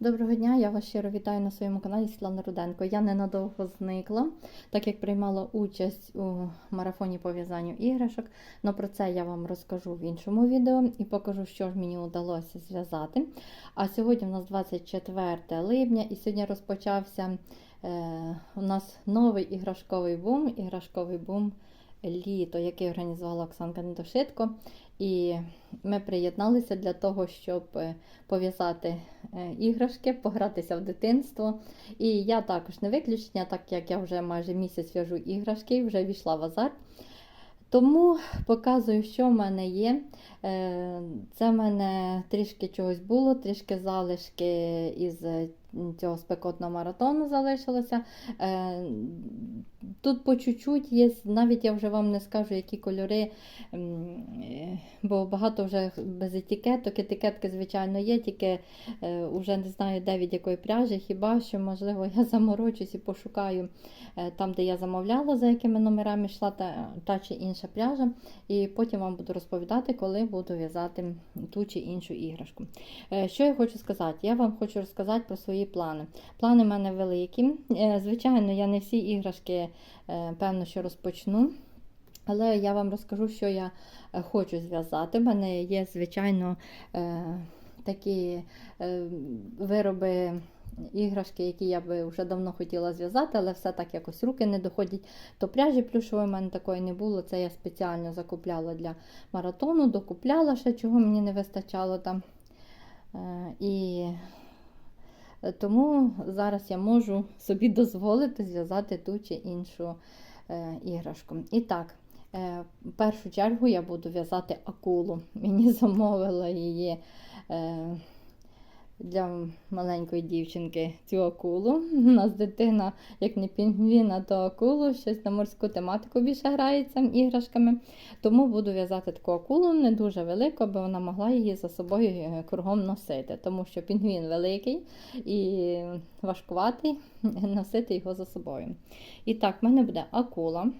Доброго дня, я вас щиро вітаю на своєму каналі Світлана Руденко. Я ненадовго зникла, так як приймала участь у марафоні по в'язанню іграшок. Но про це я вам розкажу в іншому відео і покажу, що ж мені вдалося зв'язати. А сьогодні у нас 24 липня, і сьогодні розпочався е, у нас новий іграшковий бум, іграшковий бум літо, який організувала Оксанка Недошитко. І ми приєдналися для того, щоб е, пов'язати е, іграшки, погратися в дитинство. І я також не виключення, так як я вже майже місяць в'яжу іграшки, вже війшла в азарт. Тому показую, що в мене є. Е, Це в мене трішки чогось було, трішки залишки із цього спекотного маратону залишилося. Е, Тут по чуть-чуть є, навіть я вже вам не скажу, які кольори, бо багато вже без етикеток. Етикетки, звичайно, є, тільки вже не знаю, де від якої пряжі. Хіба що, можливо, я заморочусь і пошукаю е, там, де я замовляла, за якими номерами йшла та, та чи інша пряжа. І потім вам буду розповідати, коли буду в'язати ту чи іншу іграшку. Е, що я хочу сказати? Я вам хочу розказати про свої плани. Плани в мене великі. Е, звичайно, я не всі іграшки. Певно, що розпочну. Але я вам розкажу, що я хочу зв'язати. У мене є, звичайно, такі вироби. Іграшки, які я би вже давно хотіла зв'язати, але все так якось руки не доходять. То пряжі плюшової в мене такої не було. Це я спеціально закупляла для маратону, докупляла ще, чого мені не вистачало там. І тому зараз я можу собі дозволити зв'язати ту чи іншу е, іграшку. І так, е, в першу чергу я буду в'язати акулу. Мені замовила її. Для маленької дівчинки цю акулу. У нас дитина, як не пінгвіна, то акулу, щось на морську тематику більше грається іграшками. Тому буду в'язати таку акулу, не дуже велику, аби вона могла її за собою е, кругом носити. Тому що пінгвін великий і важкуватий носити його за собою. І так, в мене буде акула.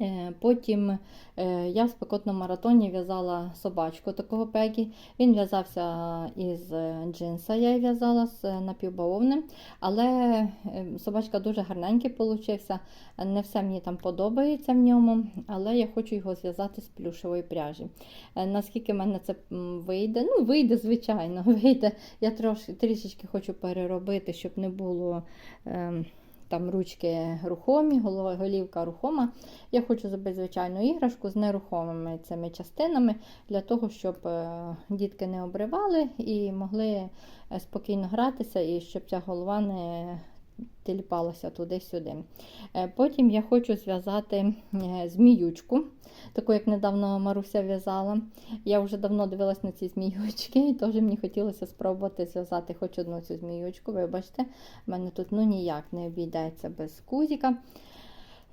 Е, потім е, я в спекотному маратоні в'язала собачку такого пегі. Він в'язався із джинса, я в'язала з напівбавовним, але собачка дуже гарненький получився. Не все мені там подобається в ньому, але я хочу його зв'язати з плюшевої пряжі. Е, наскільки в мене це вийде? Ну, вийде, звичайно, вийде. Я трошки, трішечки хочу переробити, щоб не було. Ем, там ручки рухомі, голівка рухома. Я хочу зробити звичайну іграшку з нерухомими цими частинами, для того, щоб е, дітки не обривали і могли е, спокійно гратися, і щоб ця голова не тіліпалася туди-сюди. Е, потім я хочу зв'язати зміючку, таку, як недавно Маруся в'язала. Я вже давно дивилась на ці зміючки, і теж мені хотілося спробувати зв'язати хоч одну цю зміючку. Ви бачите, в мене тут ну, ніяк не обійдеться без кузіка.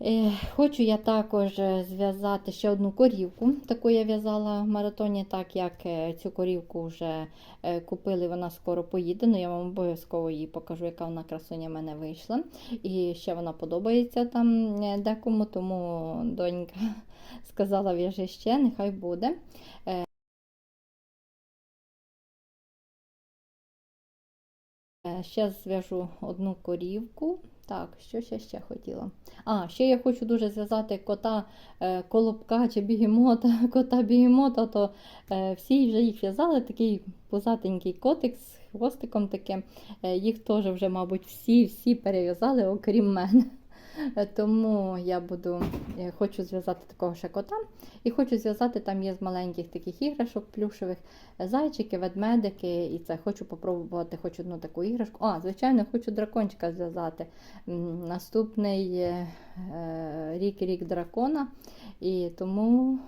Е, хочу я також зв'язати ще одну корівку. Таку я в'язала в маратоні, так як е, цю корівку вже е, купили, вона скоро поїде. але Я вам обов'язково її покажу, яка вона красуня в мене вийшла. І ще вона подобається там декому, тому донька сказала, в'яжи ще, нехай буде. Ще зв'яжу одну корівку. Так, що ще ще хотіла? А, ще я хочу дуже зв'язати кота е, колобка чи бігемота, кота бігемота, то е, всі вже їх в'язали, такий пузатенький котик з хвостиком таким. Е, їх теж вже, мабуть, всі-всі перев'язали, окрім мене. Е, тому я буду, е, хочу зв'язати такого ще кота. І хочу зв'язати там є з маленьких таких іграшок, плюшевих зайчики, ведмедики. І це хочу попробувати хоч одну таку іграшку. А, звичайно, хочу дракончика зв'язати. Наступний е, рік-рік дракона. І тому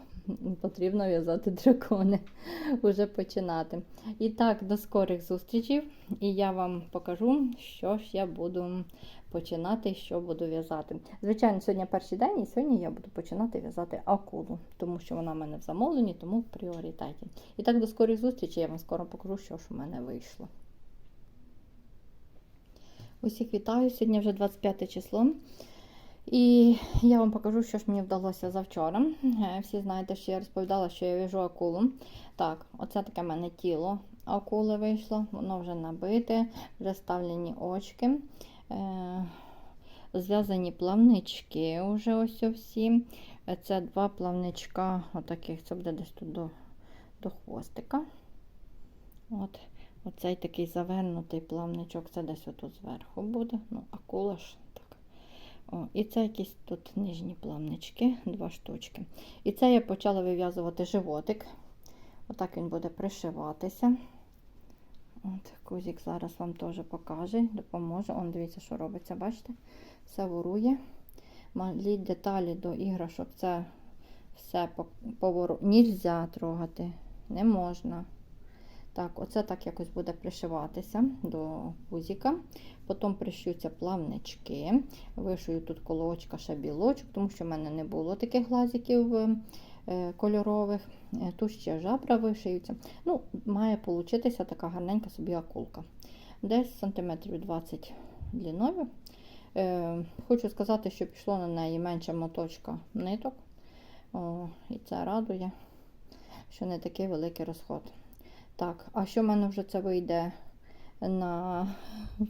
потрібно в'язати дракони, вже починати. І так, до скорих зустрічей. І я вам покажу, що ж я буду починати, що буду в'язати. Звичайно, сьогодні перший день, і сьогодні я буду починати в'язати акулу, тому що вона в мене в замовленні, тому в пріоритеті. І так, до скорих зустрічей, я вам скоро покажу, що ж у мене вийшло. Усіх вітаю, сьогодні вже 25 число. І я вам покажу, що ж мені вдалося завчора. Е, всі знаєте, що я розповідала, що я в'яжу акулу. Так, оце таке в мене тіло акули вийшло, воно вже набите, вже ставлені очки, е, зв'язані плавнички вже ось всі. Е, Це два плавничка, отаких, це буде десь тут до, до хвостика. От. Оцей такий завернутий плавничок, це десь отут зверху буде. Ну, акула ж. О, і це якісь тут нижні плавнички, два штучки. І це я почала вив'язувати животик. Отак він буде пришиватися. От, Кузік зараз вам теж покаже, допоможе. Он дивіться, що робиться, бачите? Все ворує. Малі деталі до іграшок. Це все повору. Нельзя трогати, не можна. Так, оце так якось буде пришиватися до гузіка. Потім пришються плавнички. Вишую тут колочка ще білочок, тому що в мене не було таких глазиків е, кольорових. Е, Тут ще жабра вишиються. Ну, Має получитися така гарненька собі акулка. Десь сантиметрів 20 длиною. Е, Хочу сказати, що пішло на неї менше моточка ниток. О, і це радує, що не такий великий розход. Так, а що в мене вже це вийде на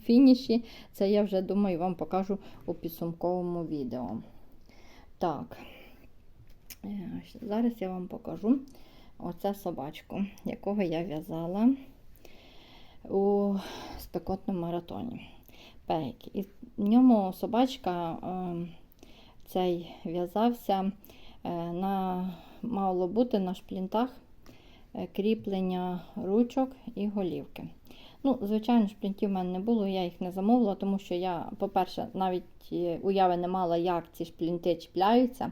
фініші? Це я вже думаю вам покажу у підсумковому відео. Так, е, зараз я вам покажу оце собачку, якого я в'язала у спекотному маратоні. Пейк. І в ньому собачка е, цей в'язався е, на мало бути на шплінтах кріплення ручок і голівки. Ну, Звичайно, шплінтів в мене не було, я їх не замовила, тому що я, по-перше, навіть е, уяви не мала, як ці шплінти чіпляються.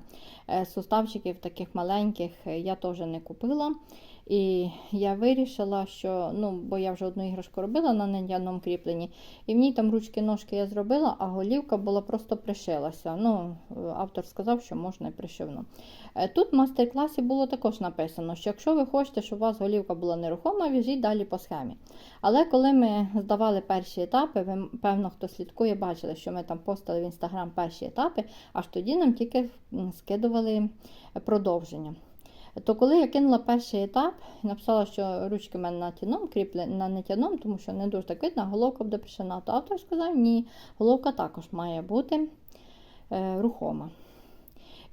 Е, Суставчиків таких маленьких е, я теж не купила. І я вирішила, що ну, бо я вже одну іграшку робила на надійному кріпленні, і в ній там ручки-ножки я зробила, а голівка була просто пришилася. Ну, Автор сказав, що можна і пришивно. Тут в мастер-класі було також написано, що якщо ви хочете, щоб у вас голівка була нерухома, в'яжіть далі по схемі. Але коли ми здавали перші етапи, ви, певно, хто слідкує, бачили, що ми там постали в інстаграм перші етапи, аж тоді нам тільки скидували продовження. То коли я кинула перший етап, написала, що ручки в мене на тяном, кріплені на нетяном, тому що не дуже так видно, головка буде пришина, то автор сказав, ні, головка також має бути е, рухома.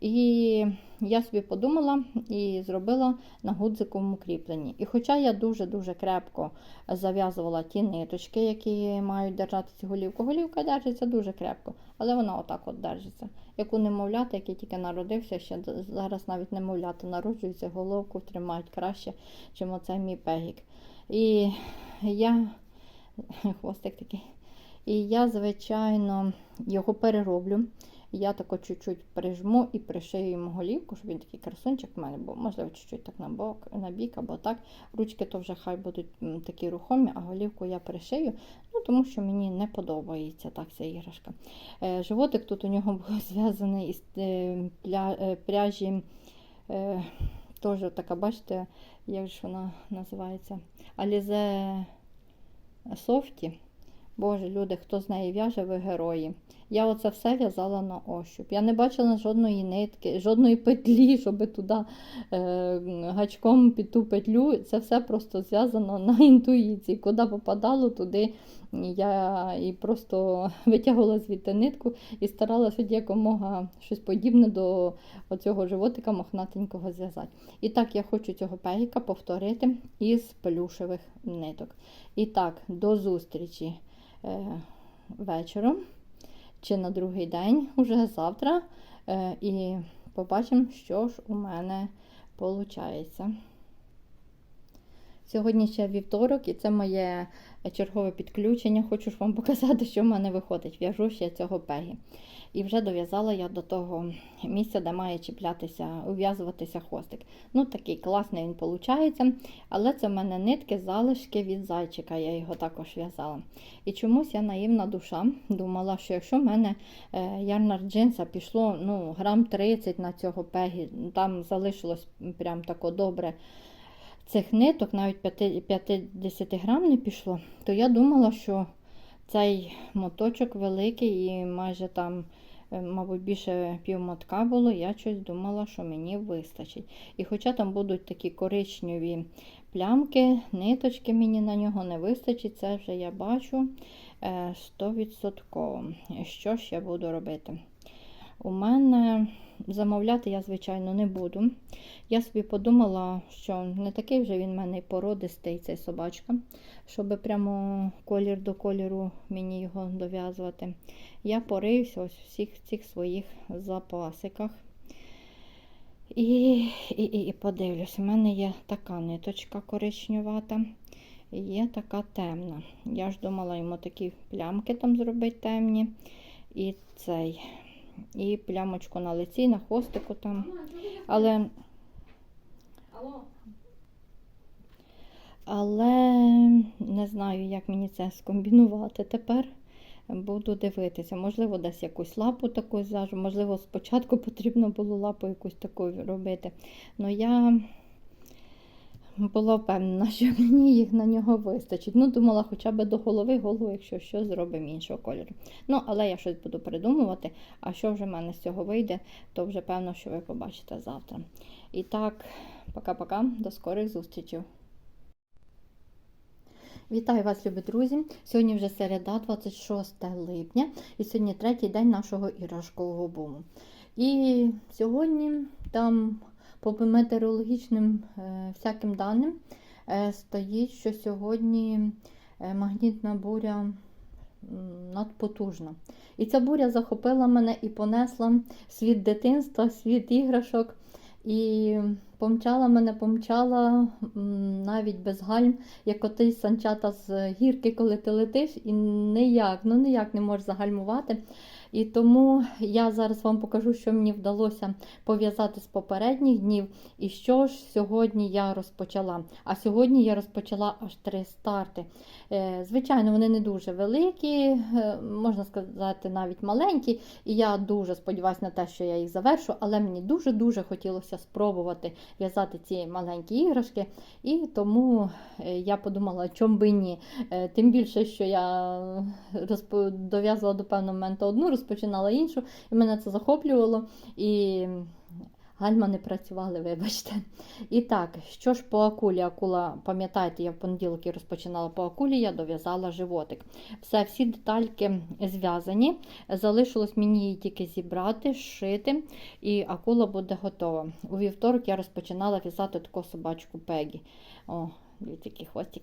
І я собі подумала і зробила на гудзиковому кріпленні. І хоча я дуже-дуже крепко зав'язувала ті ниточки, які мають держати цю голівку, голівка держиться дуже крепко, але вона отак от держиться. Як у немовлята, який тільки народився, ще зараз навіть немовлята народжуються, головку тримають краще, ніж оцей мій пегік. І я хвостик такий. І я, звичайно, його перероблю. Я тако чуть-чуть прижму і пришию йому голівку, щоб він такий красунчик в мене був. Можливо, чуть-чуть так на бок, на бік або так. Ручки то вже хай будуть такі рухомі, а голівку я пришию, ну, тому що мені не подобається так ця іграшка. Е, животик тут у нього був зв'язаний із е, е, пряжі. Теж така, бачите, як ж вона називається? Алізе Софті. Боже, люди, хто з неї в'яже, ви герої. Я оце все в'язала на ощуп. Я не бачила жодної нитки, жодної петлі, щоб туди е, гачком під ту петлю. Це все просто зв'язано на інтуїції. Куди попадало, туди я і просто витягувала звідти нитку і старалася якомога щось подібне до оцього животика мохнатенького зв'язати. І так, я хочу цього пегіка повторити із плюшевих ниток. І так, до зустрічі вечором чи на другий день, уже завтра. Е, і побачимо, що ж у мене виходить. Сьогодні ще вівторок, і це моє чергове підключення. Хочу ж вам показати, що в мене виходить. В'яжу ще цього пегі. І вже дов'язала я до того місця, де має чіплятися, ув'язуватися хвостик. Ну, такий класний він виходить. Але це в мене нитки, залишки від зайчика, я його також в'язала. І чомусь я наївна душа думала, що якщо в мене е, ярнар джинса пішло ну, грам 30 на цього пегі, там залишилось прям тако добре цих ниток, навіть 50 грам не пішло, то я думала, що цей моточок великий і майже там, е, мабуть, більше півмотка було, я щось думала, що мені вистачить. І хоча там будуть такі коричневі плямки, ниточки мені на нього не вистачить, це вже я бачу е, 100%. Що ж я буду робити? У мене замовляти я, звичайно, не буду. Я собі подумала, що не такий вже він в мене породистий, цей собачка, щоб прямо колір до кольору мені його дов'язувати. Я порився ось в всіх цих своїх запасиках. І, і, і, і подивлюсь, у мене є така ниточка коричневата, є така темна. Я ж думала йому такі плямки там зробити темні. І цей. І плямочку на лиці, на хвостику там. Але, але не знаю, як мені це скомбінувати тепер. Буду дивитися. Можливо, десь якусь лапу таку зажу, можливо, спочатку потрібно було лапу якусь таку робити. Но я була впевнена, що мені їх на нього вистачить. Ну, думала, хоча б до голови голову, якщо що, зробимо іншого кольору. Ну, але я щось буду придумувати. А що вже в мене з цього вийде, то вже певно, що ви побачите завтра. І так, пока-пока, до скорих зустрічей. Вітаю вас, любі друзі! Сьогодні вже середа, 26 липня, і сьогодні третій день нашого іграшкового буму. І сьогодні там по метеорологічним е, всяким даним е, стоїть, що сьогодні е, магнітна буря надпотужна. І ця буря захопила мене і понесла світ дитинства, світ іграшок. І помчала мене, помчала навіть без гальм, як отий санчата з гірки, коли ти летиш, і ніяк, ну ніяк не можеш загальмувати. І тому я зараз вам покажу, що мені вдалося пов'язати з попередніх днів, і що ж сьогодні я розпочала. А сьогодні я розпочала аж три старти. Е, Звичайно, вони не дуже великі, е, можна сказати, навіть маленькі. І я дуже сподіваюся на те, що я їх завершу, але мені дуже-дуже хотілося спробувати в'язати ці маленькі іграшки. І тому е, я подумала, чом би ні. Тим більше, що я дов'язувала до певного моменту одну, розпочинала іншу, і мене це захоплювало. І гальма не працювали, вибачте. І так, що ж по акулі? Акула, пам'ятаєте, я в понеділок розпочинала по акулі, я дов'язала животик. Все, всі детальки зв'язані. Залишилось мені її тільки зібрати, шити, і акула буде готова. У вівторок я розпочинала в'язати таку собачку Пегі. О, дивіться, який хвостик.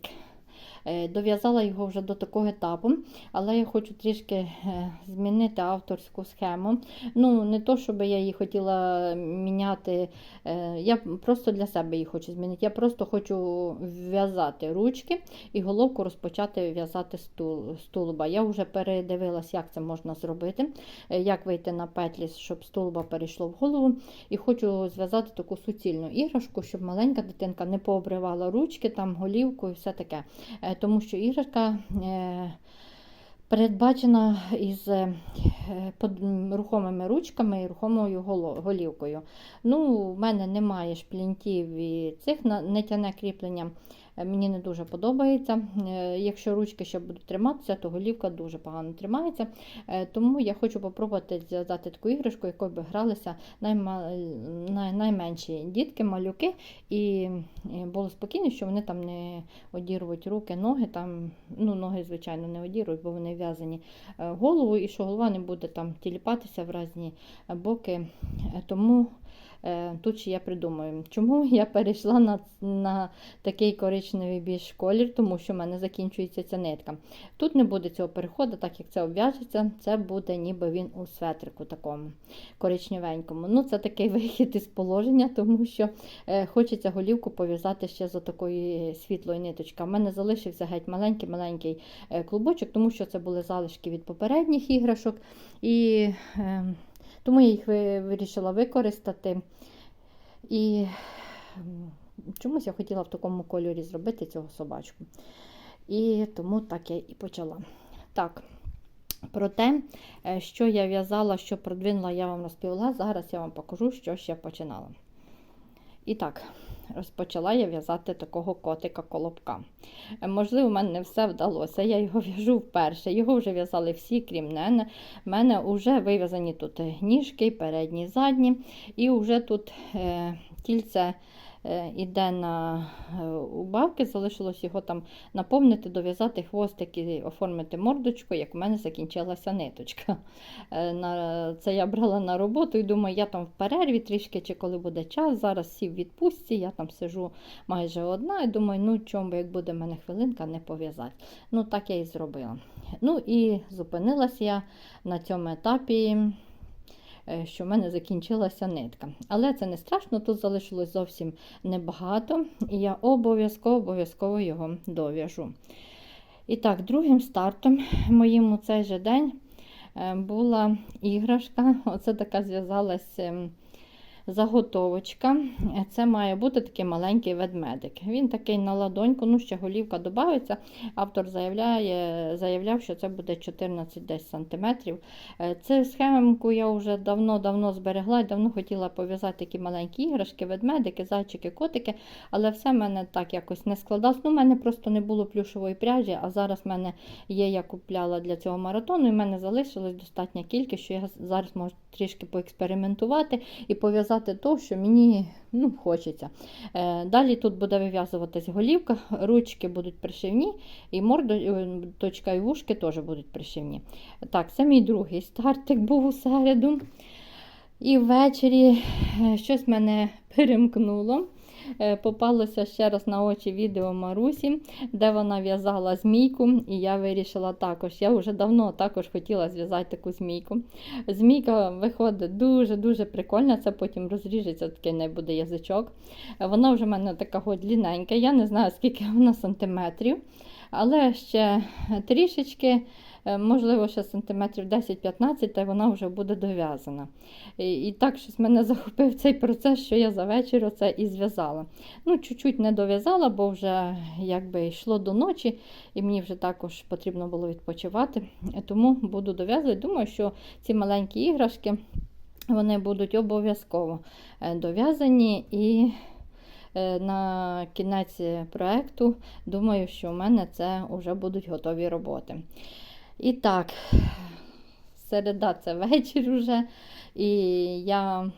Е, Дов'язала його вже до такого етапу, але я хочу трішки е, змінити авторську схему. Ну, не то, щоб я її хотіла міняти, е, я просто для себе її хочу змінити. Я просто хочу в'язати ручки і головку розпочати в'язати з тул- тулуба. Я вже передивилась, як це можна зробити, як вийти на петлі, щоб з тулуба перейшло в голову. І хочу зв'язати таку суцільну іграшку, щоб маленька дитинка не пообривала ручки, там голівку і все таке. Е, Тому що іграшка е, передбачена із е, рухомими ручками і рухомою голівкою. Ну, в мене немає шплінтів і цих на- нетяне кріплення. Е, Мені не дуже подобається. Е, Якщо ручки ще будуть триматися, то голівка дуже погано тримається. Е, Тому я хочу спробувати зв'язати таку іграшку, якою би гралися найма... най... найменші дітки, малюки, і було спокійно, що вони там не одірвуть руки, ноги. Там, ну, ноги, звичайно, не одірвуть, бо вони в'язані голову, і що голова не буде там тіліпатися в різні боки. Тому тут ще я придумаю, чому я перейшла на, на такий коричневий більш колір, тому що в мене закінчується ця нитка. Тут не буде цього переходу, так як це обв'яжеться, це буде ніби він у светрику такому коричневенькому. Ну, це такий вихід із положення, тому що е, хочеться голівку пов'язати ще за такої світлої ниточки. У мене залишився геть маленький-маленький е, клубочок, тому що це були залишки від попередніх іграшок. І е, тому я їх вирішила використати. І чомусь я хотіла в такому кольорі зробити цього собачку. І тому так я і почала. Так, про те, е, що я в'язала, що продвинула, я вам розповіла. Зараз я вам покажу, що ще починала. І так, розпочала я в'язати такого котика-колобка. Е, Можливо, в мене не все вдалося. Я його в'яжу вперше. Його вже в'язали всі, крім мене. У мене вже вив'язані тут ніжки, передні, задні. І вже тут е, кільце е, іде на е, убавки, залишилось його там наповнити, дов'язати хвостик і оформити мордочку, як у мене закінчилася ниточка. Е, це я брала на роботу і думаю, я там в перерві трішки, чи коли буде час, зараз сів в відпустці, я там сижу майже одна і думаю, ну чому, як буде в мене хвилинка, не пов'язати. Ну так я і зробила. Ну і зупинилася я на цьому етапі, е, що в мене закінчилася нитка. Але це не страшно, тут залишилось зовсім небагато, і я обов'язково обов'язково його дов'яжу. І так, другим стартом моїм у цей же день е, була іграшка. Оце така зв'язалась ем, заготовочка. Це має бути такий маленький ведмедик. Він такий на ладоньку, ну ще голівка додається. Автор заявляє, заявляв, що це буде 14 десь сантиметрів. Е, Цю схемку я вже давно-давно зберегла і давно хотіла пов'язати такі маленькі іграшки, ведмедики, зайчики, котики, але все в мене так якось не складалось. Ну, в мене просто не було плюшової пряжі, а зараз в мене є, я купляла для цього маратону, і в мене залишилась достатня кількість, що я зараз можу трішки поекспериментувати і пов'язати то, що мені ну, хочеться. Е, Далі тут буде вив'язуватись голівка, ручки будуть пришивні, і мордочка і вушки теж будуть пришивні. Так, це мій другий стартик був у середу. І ввечері е, щось мене перемкнуло. Е, Попалося ще раз на очі відео Марусі, де вона в'язала змійку, і я вирішила також. Я вже давно також хотіла зв'язати таку змійку. Змійка виходить дуже-дуже прикольна, це потім розріжеться, такий не буде язичок. Вона вже в мене така от длінненька, я не знаю, скільки вона сантиметрів, але ще трішечки. Е, Можливо, ще сантиметрів 10-15, та вона вже буде дов'язана. І, і так щось мене захопив цей процес, що я за вечір оце і зв'язала. Ну, чуть-чуть не дов'язала, бо вже якби йшло до ночі, і мені вже також потрібно було відпочивати. Тому буду дов'язувати. Думаю, що ці маленькі іграшки вони будуть обов'язково е, дов'язані і. е, На кінець проекту, думаю, що в мене це вже будуть готові роботи. І так, середа це вечір уже. І я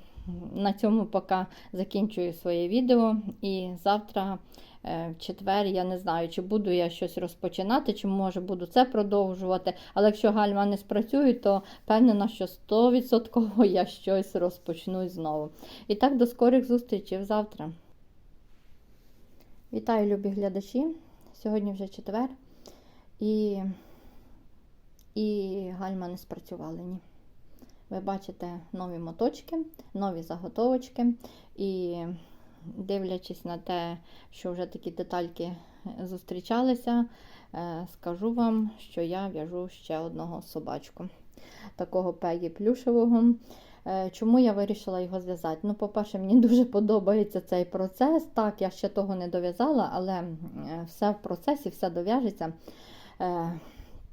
на цьому поки закінчую своє відео. І завтра, е, в четвер, я не знаю, чи буду я щось розпочинати, чи може буду це продовжувати. Але якщо гальма не спрацює, то впевнена, що 100% я щось розпочну знову. І так, до скорих зустрічей завтра. Вітаю, любі глядачі! Сьогодні вже четвер. І, і гальма не спрацювали. Ви бачите нові моточки, нові заготовочки. І дивлячись на те, що вже такі детальки зустрічалися, е, скажу вам, що я в'яжу ще одного собачку, такого пегі плюшевого. Е, Чому я вирішила його зв'язати? Ну, по-перше, мені дуже подобається цей процес. Так, я ще того не дов'язала, але е, все в процесі, все дов'яжеться.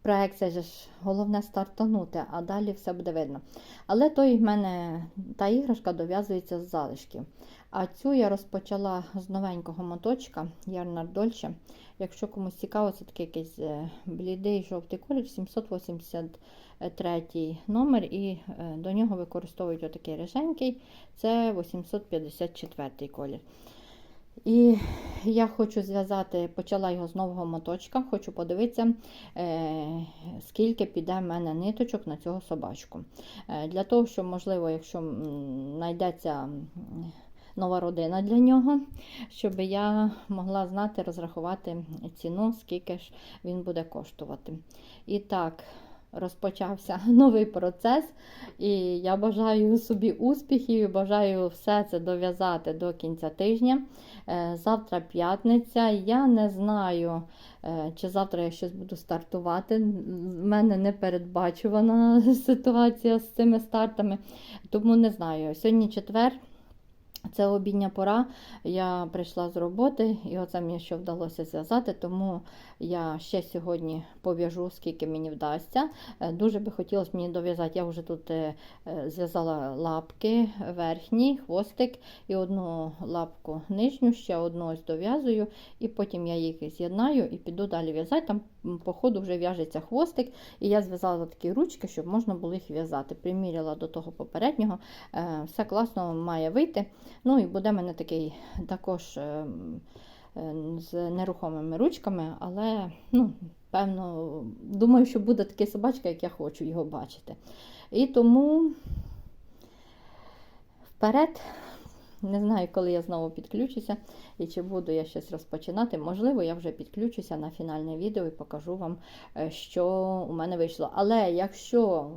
Проект це ж головне стартанути, а далі все буде видно. Але той в мене та іграшка дов'язується з залишків. А цю я розпочала з новенького моточка Ярнар Дольче. Якщо комусь цікаво, це такий якийсь е, блідий жовтий колір, 783 номер, і е, до нього використовують отакий риженький, це 854 колір. І я хочу зв'язати, почала його з нового моточка, хочу подивитися, е, скільки піде в мене ниточок на цього собачку. Е, для того, щоб, можливо, якщо знайдеться нова родина для нього, щоб я могла знати, розрахувати ціну, скільки ж він буде коштувати. І так. Розпочався новий процес, і я бажаю собі успіхів, і бажаю все це дов'язати до кінця тижня. Е, Завтра п'ятниця. Я не знаю, е, чи завтра я щось буду стартувати. В мене не передбачувана ситуація з цими стартами, тому не знаю. Сьогодні четвер. Це обідня пора. Я прийшла з роботи, і оце мені що вдалося зв'язати, тому я ще сьогодні пов'яжу, скільки мені вдасться. Е, Дуже би хотілося мені дов'язати. Я вже тут е, е, зв'язала лапки верхні, хвостик і одну лапку нижню, ще одну ось дов'язую, і потім я їх з'єднаю і піду далі в'язати. Там по ходу вже в'яжеться хвостик, і я зв'язала такі ручки, щоб можна було їх в'язати. Приміряла до того попереднього. Е, Все класно має вийти. Ну і буде в мене такий також е, е, з нерухомими ручками, але ну, певно, думаю, що буде такий собачка, як я хочу його бачити. І тому вперед. Не знаю, коли я знову підключуся і чи буду я щось розпочинати. Можливо, я вже підключуся на фінальне відео і покажу вам, е, що у мене вийшло. Але якщо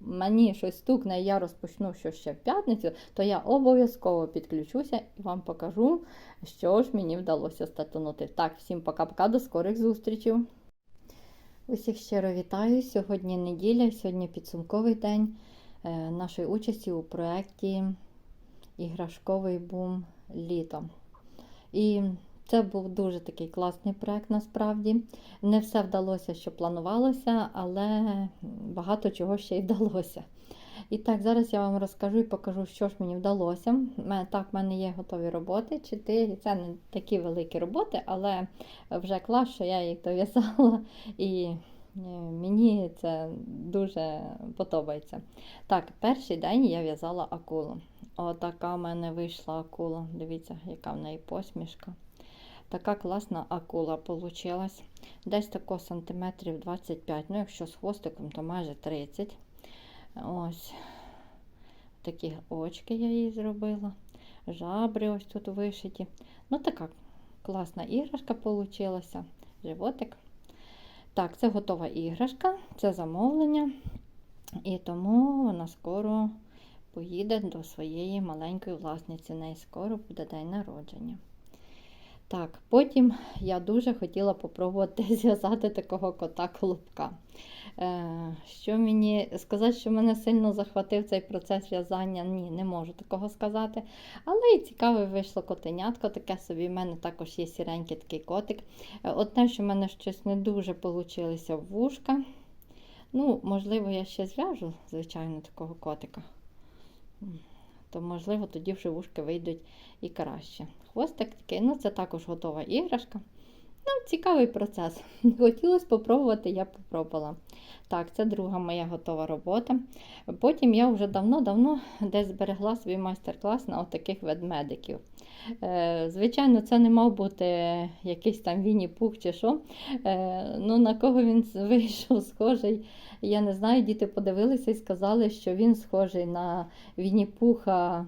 мені щось стукне, і я розпочну що ще в п'ятницю, то я обов'язково підключуся і вам покажу, що ж мені вдалося статунути. Так, всім пока-пока, до скорих зустрічей. Усіх щиро вітаю. Сьогодні неділя, сьогодні підсумковий день е, нашої участі у проєкті Іграшковий бум літо. І це був дуже такий класний проєкт насправді. Не все вдалося, що планувалося, але багато чого ще й вдалося. І так, зараз я вам розкажу і покажу, що ж мені вдалося. Так, в мене є готові роботи. Чотири. Це не такі великі роботи, але вже клас, що я їх дов'язала. І е, мені це дуже подобається. Так, перший день я в'язала акулу. Отака в мене вийшла акула. Дивіться, яка в неї посмішка. Така класна акула вийшла. Десь тако сантиметрів 25, ну якщо з хвостиком, то майже 30. Ось такі очки я їй зробила. Жабри ось тут вишиті. Ну, така класна іграшка вийшла. Животик. Так, це готова іграшка, це замовлення. І тому вона скоро поїде до своєї маленької власниці. У неї скоро буде день народження. Так, потім я дуже хотіла попробувати зв'язати такого кота-колобка. Е, що мені сказати, що мене сильно захватив цей процес в'язання, ні, не можу такого сказати. Але і цікаве вийшло котенятко, таке собі. в мене також є сіренький такий котик. Е, Одне, що в мене щось не дуже вийшло вушка. Ну, можливо, я ще зв'яжу, звичайно, такого котика. То, можливо, тоді вже вушки вийдуть і краще. Хвостик такий, ну це також готова іграшка. Ну, цікавий процес. Хотілося спробувати, я попробувала. Так, це друга моя готова робота. Потім я вже давно-давно десь зберегла свій майстер-клас на таких ведмедиків. Е, звичайно, це не мав бути якийсь там Вінні-Пух чи що. Е, ну, на кого він вийшов схожий, я не знаю. Діти подивилися і сказали, що він схожий на Вінні-Пуха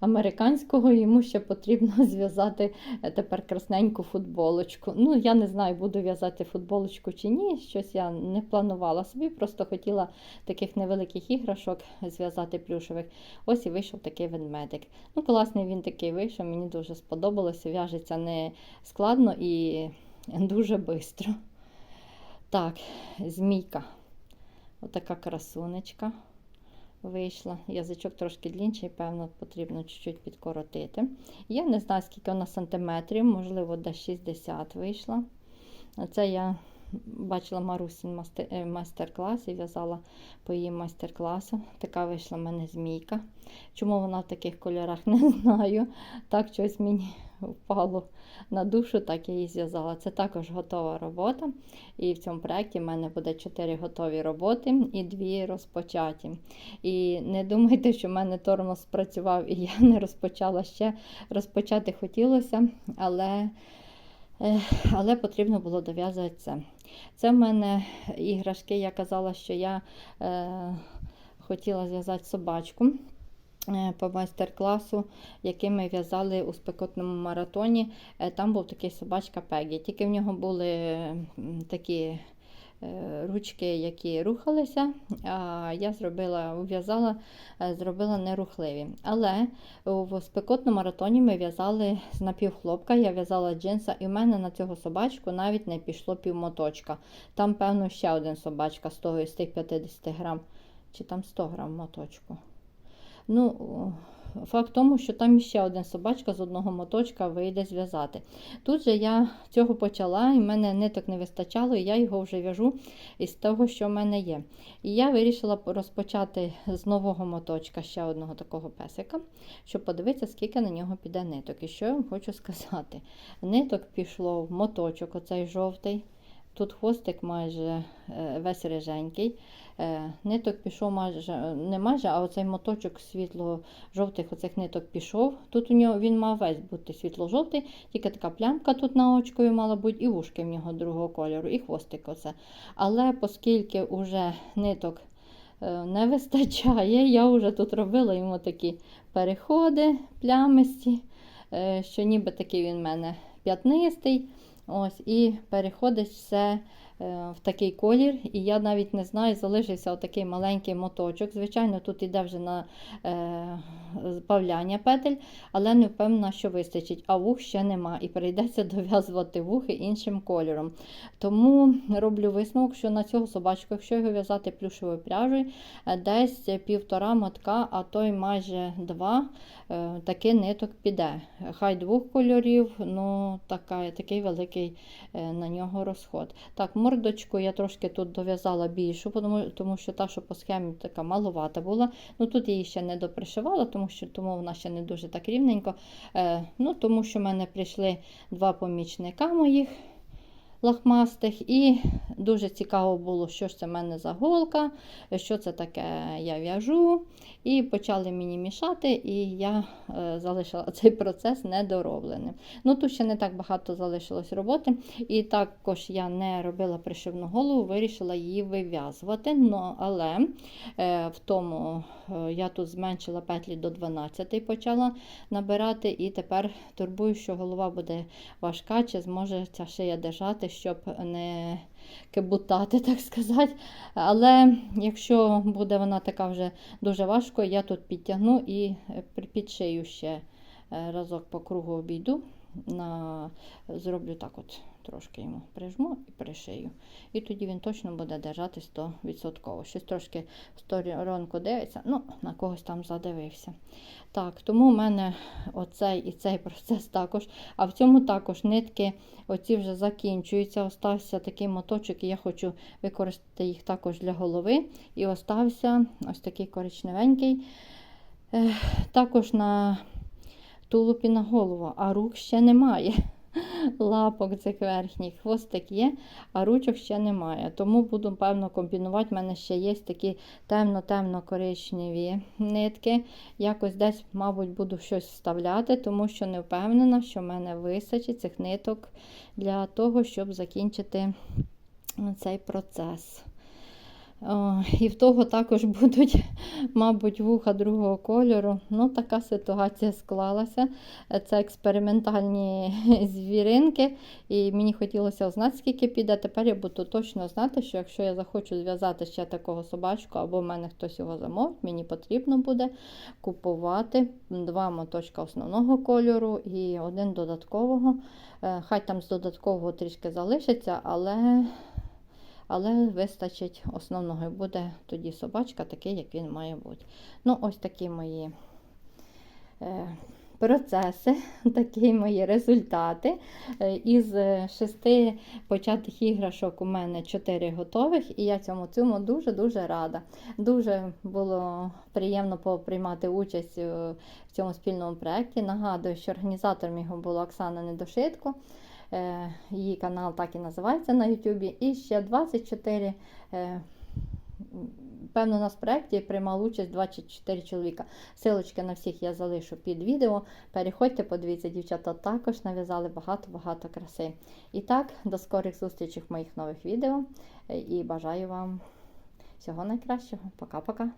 американського, йому ще потрібно зв'язати е, тепер красненьку футболочку. Ну, я не знаю, буду в'язати футболочку чи ні. Щось я не планувала собі, просто хотіла таких невеликих іграшок зв'язати плюшевих. Ось і вийшов такий ведмедик. Ну, класний він такий вийшов, мені дуже сподобалося. В'яжеться не складно і дуже швидко. Так, змійка. Отака красунечка вийшла. Язичок трошки длінший, певно, потрібно чуть-чуть підкоротити. Я не знаю, скільки вона сантиметрів, можливо, десь 60 вийшла. Це я бачила Марусін е, майстер-клас і в'язала по її майстер-класу. Така вийшла в мене змійка. Чому вона в таких кольорах, не знаю. Так щось мені впало на душу, так я її зв'язала. Це також готова робота. І в цьому проєкті в мене буде 4 готові роботи і 2 розпочаті. І не думайте, що в мене тормоз спрацював і я не розпочала ще. Розпочати хотілося, але, але потрібно було дов'язувати це. Це в мене іграшки. Я казала, що я е, хотіла зв'язати собачку. Е, По майстер-класу, який ми в'язали у спекотному маратоні, Е, там був такий собачка Пегі. Тільки в нього були такі е, ручки, які рухалися, а я зробила, в'язала, е, зробила нерухливі. Але в спекотному маратоні ми в'язали з напівхлопка, я в'язала джинса, і в мене на цього собачку навіть не пішло півмоточка. Там, певно, ще один собачка з того із тих 50 грам, чи там 100 грам моточку. Ну, факт в тому, що там ще один собачка з одного моточка вийде зв'язати. Тут же я цього почала, і в мене ниток не вистачало, і я його вже в'яжу із того, що в мене є. І я вирішила розпочати з нового моточка ще одного такого песика, щоб подивитися, скільки на нього піде ниток. І що я вам хочу сказати. Ниток пішло в моточок, оцей жовтий. тут хвостик майже е, весь риженький. Е, Ниток пішов майже, не майже, а оцей моточок світло-жовтих оцих ниток пішов. Тут у нього він мав весь бути світло-жовтий, тільки така плямка тут на очкою мала бути, і вушки в нього другого кольору, і хвостик оце. Але оскільки вже ниток е, не вистачає, я вже тут робила йому такі переходи плямисті, е, що ніби такий він в мене п'ятнистий. Ось, і переходить все в такий колір. І я навіть не знаю, залишився отакий маленький моточок. Звичайно, тут іде вже на е, збавляння петель, але не впевнена, що вистачить. А вух ще нема. І прийдеться дов'язувати вухи іншим кольором. Тому роблю висновок, що на цього собачку, якщо його в'язати плюшевою пряжею, е, десь півтора мотка, а то й майже два е, таки ниток піде. Хай двох кольорів, ну така, такий великий е, на нього розход. Так, мордочку я трошки тут дов'язала більшу, тому, що та, що по схемі така маловата була. Ну тут її ще не допришивала, тому що тому вона ще не дуже так рівненько. Е, ну, тому що в мене прийшли два помічника моїх лахмастих, і дуже цікаво було, що ж це в мене за голка, що це таке я в'яжу. І почали мені мішати, і я е, залишила цей процес недоробленим. Ну, тут ще не так багато залишилось роботи. І також я не робила пришивну голову, вирішила її вив'язувати. Но, але е, в тому е, я тут зменшила петлі до 12 почала набирати, і тепер турбую, що голова буде важка, чи зможе ця шия держати, щоб не кибутати, так сказати. Але якщо буде вона така вже дуже важко, я тут підтягну і підшию ще е, разок по кругу обійду. На... Зроблю так от трошки йому прижму і пришию. І тоді він точно буде держатись 100%. Щось трошки в сторонку дивиться, ну, на когось там задивився. Так, тому в мене оцей і цей процес також. А в цьому також нитки оці вже закінчуються. Остався такий моточок, і я хочу використати їх також для голови. І остався ось такий коричневенький. Також на тулупі на голову, а рук ще немає. Лапок цих верхніх, хвостик є, а ручок ще немає. Тому буду, певно, комбінувати. У мене ще є такі темно-темно-коричневі нитки. Якось десь, мабуть, буду щось вставляти, тому що не впевнена, що в мене вистачить цих ниток для того, щоб закінчити цей процес. О, і в того також будуть, мабуть, вуха другого кольору. Ну, така ситуація склалася. Це експериментальні звіринки, і мені хотілося знати, скільки піде. Тепер я буду точно знати, що якщо я захочу зв'язати ще такого собачку, або в мене хтось його замовить, мені потрібно буде купувати два моточка основного кольору і один додаткового. Е, Хай там з додаткового трішки залишиться, але але вистачить основного і буде тоді собачка такий, як він має бути. Ну, ось такі мої е, процеси, такі мої результати. Е, Із шести початих іграшок у мене чотири готових, і я цьому цьому дуже-дуже рада. Дуже було приємно поприймати участь е, в цьому спільному проєкті. Нагадую, що організатором його була Оксана Недошитко. Е, Її канал так і називається на Ютубі. І ще 24. е, Певно, у нас в проєкті приймали участь 24 чоловіка. Силочки на всіх я залишу під відео. Переходьте, подивіться, дівчата також нав'язали багато-багато краси. І так, до скорих зустрічей в моїх нових відео. Е, І бажаю вам всього найкращого. Пока-пока.